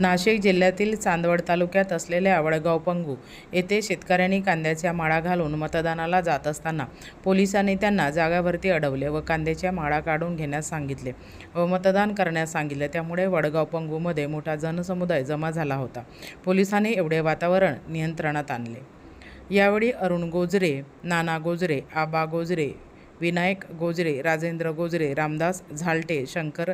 नाशिक जिल्ह्यातील चांदवड तालुक्यात असलेल्या वडगाव पंगू येथे शेतकऱ्यांनी कांद्याच्या माळा घालून मतदानाला जात असताना पोलिसांनी त्यांना जागावरती अडवले व कांद्याच्या माळा काढून घेण्यास सांगितले व मतदान करण्यास सांगितले. त्यामुळे वडगाव पंगूमध्ये मोठा जनसमुदाय जमा झाला होता. पोलिसांनी एवढे वातावरण नियंत्रणात आणले. यावेळी अरुण गोजरे नाना गोजरे आबा गोजरे विनायक गोजरे राजेंद्र गोजरे रामदास झालटे शंकर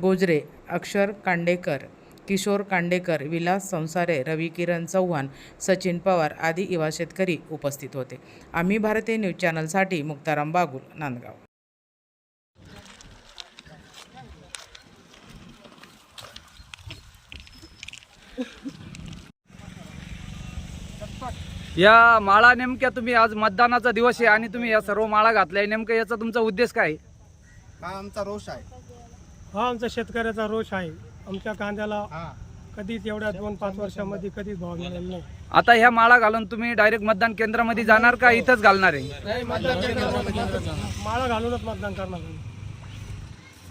गोजरे अक्षर कांडेकर किशोर कांडेकर विलास संसारे रवी किरण चव्हाण सचिन पवार आदी युवा शेतकरी उपस्थित होते. आम्ही भारतीय न्यूज चॅनलसाठी मुक्ताराम बागुल नांदगाव. या माळा नेमक्या तुम्ही आज मतदानाचा दिवस आहे आणि तुम्ही या सर्व माळा घातल्या. नेमकं याचा तुमचा उद्देश काय? आहे? हा आमचा रोष आहे. हा आमचा शेतकऱ्याचा रोष आहे. आमच्या कांद्याला कधीच एवढ्या दोन पाच वर्षामध्ये कधीच भाव मिळाला नाही. आता ह्या माळा घालून तुम्ही डायरेक्ट मतदान केंद्रामध्ये जाणार का इथंच घालणार आहे? माळा घालूनच मतदान करणार आम्ही.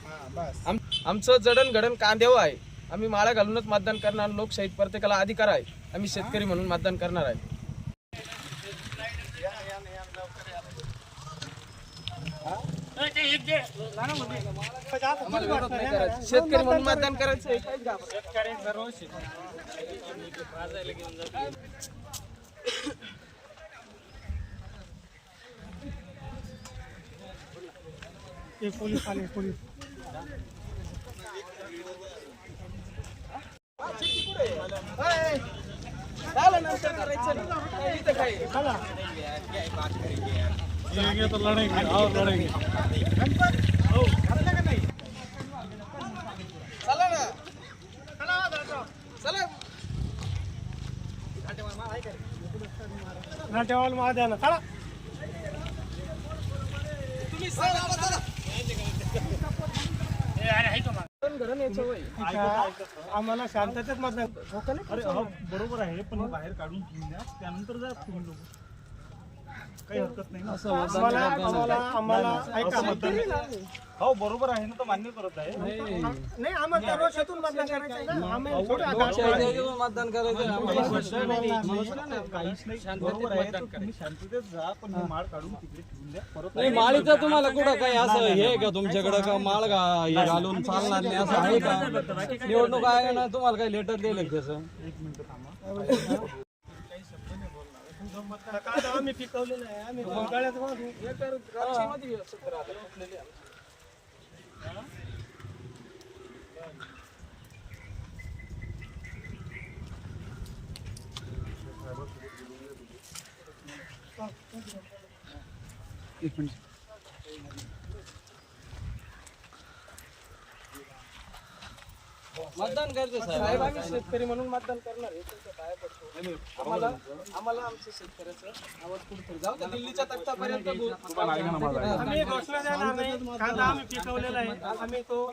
हा बस. आम आमचं जडणघडण कांद्यावर आहे. आम्ही माळा घालूनच मतदान करणार लोकशाहीत प्रत्येकाला अधिकार आहे. आम्ही शेतकरी म्हणून मतदान करणार आहे. शेतकरी म्हणून मतदान करायचं पोलीस आले पोलीस. झालं नंतर करायचं. इथं काय आहे? चला चला ना चला नाट्यवाल माळ द्या ना चला तुम्ही चला, आम्हाला शांततेत मतदान अरे हो बरोबर आहे पण बाहेर काढून घेऊन द्या त्यानंतर जा तुम्ही लोक काही हरकत नाही ना. आम्हाला आम्हाला आम्हाला ऐका. हो बरोबर आहे. ना तर मान्य करत आहे. नाही. आम्हाला त्या रोषातून मतदान करायचं आहे ना. आम्ही थोडं आता- काहीच नाही. बरोबर आहे. तर तुम्ही शांततेत जा पण हे. माळ काढून तिकडे ठेवून द्या. परत नाही माळीचं तुम्हाला कुठं काही असं हे आहे का तुमच्याकडे का माळ घा हे घालून चालणार नाही असं आहे का? निवडणूक आयोगानं तुम्हाला काही लेटर दिलं का त्याचं एक मिनिट थांबा. कांदा आम्ही पिकवलेलं आहे आम्ही गळ्यात बांधू एकर द्राक्षामध्ये असं राहतं, फुटलेले आहे. मतदान करते साहेब आम्ही शेतकरी म्हणून मतदान करणार आहे तुमच्या पाया पडतो आम्हाला आम्हाला आमचं शेतकऱ्याचं आवाज कुठेतरी जाऊ. दिल्लीच्या तख्तापर्यंत गो- आम्ही घोषणा देणार नाही कांदा आम्ही पिकवलेला आहे आम्ही तो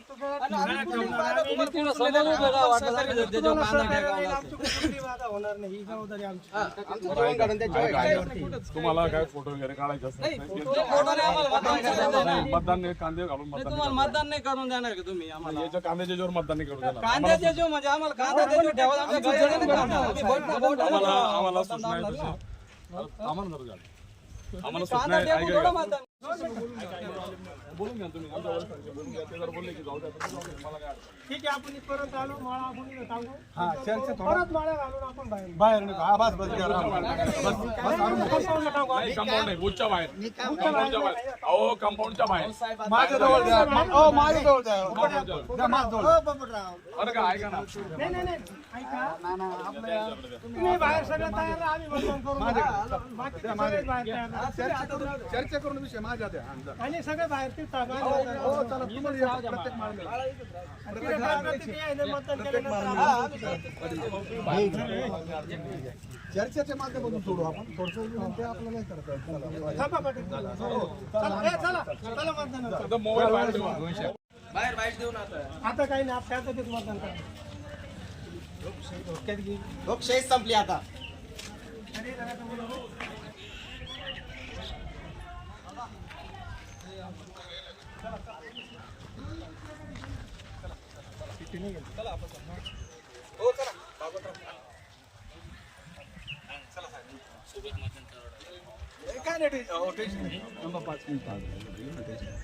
होणार नाही ही जबाबदारी आमची तुम्हाला काय फोटो वगैरे काढायचे असतात मतदान कांदे घालून मतदान तुम्हाला मतदान नाही करून देणार का तुम्ही आम्हाला कांद्याच्या जोर मतदान नाही करू देणार कांद्याचे जो म्हणजे आम्हाला कांदा त्याच्यावर ठेवा आमच्या गळ्यात नाही काढणार. आम्ही बोट- बोट- आम्हाला आम्हाला सूचना आहे तशी आम्हाला जर झालं आम्हाला सूचना कांदा आहे टेकून ऐका थोडं मतदान बोलून घ्या तुम्ही आमच्या वरिष्ठांशी बोलून घ्या. ते जर बोलले की जाऊ द्या तर जाऊ द्या. मला काय अडचण ठीक आहे आपण परत आलो माळा आपण इथं टाकू परत माळा घालून आपण बाहेर. बाहेर निघा. हा बस बस कंपाऊंडला टाकू नाही कंपाऊंड नाही बुथच्या बाहेर. कंपाऊंडच्या बाहेर. अहो कंपाऊंडच्या बाहेर. माझ्या जवळ द्या ओ माझ्या जवळ द्या कंपाऊंडच्या बाहेर. द्या माझ्या जवळ. बरं का ऐका ना. नाही नाही नाही ऐका. तुम्ही बाहेर सगळं तयार राहा, आम्ही मतदान करू बाकी सगळे बाहेर तयार राहा. चर्चा करून चर्चा विषय माझ्या द्या हा. आणि सगळे बाहेर ते हो चर्चेच्या माध्यमातून सोडू आपण थोडस ते आपल्याला नाही करता येत. चला. थांबा पाटील. चला ए, चला चला मतदानाला. आता मोबाईल बाहेर बाईट देऊन आता आता काही नाही हातात मतदान करा लोकशाही संपली आता काय नाही टेन्शन- हो, पाच मिनिटं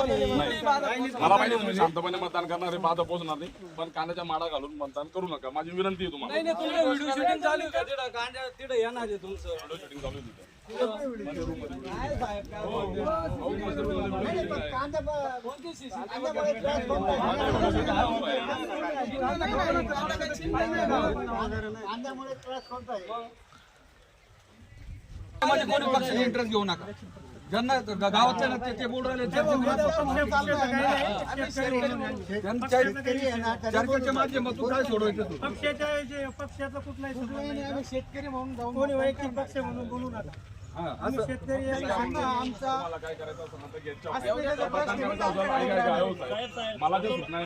मला माहिती तुम्ही शांतपणे मतदान करणार आहे आता पोहोचणार नाही पण कांद्याच्या माडा घालून मतदान करू नका. माझी विनंती आहे तुम्हाला. नाही नाही तुमचं व्हिडिओ शूटिंग चालू आहे का? तिथं तिथं येणार आहे तुमचं. व्हिडिओ शूटिंग चालू आहे तिथं. माझे कोणी पक्षाचे इंटरेस्ट घेऊ नका ज्यांना ग- गावातले ना ते- ते राहिले चर्चेच्या माध्यमातून काय सोडवायचं तू? पक्षाच्या पक्षाचा कुठलाही शेतकरी म्हणून कोणी वैयक्तिक पक्ष म्हणून बोलू नका आम्ही शेतकरी आहे, समजा आमचा मला हो, जे आहे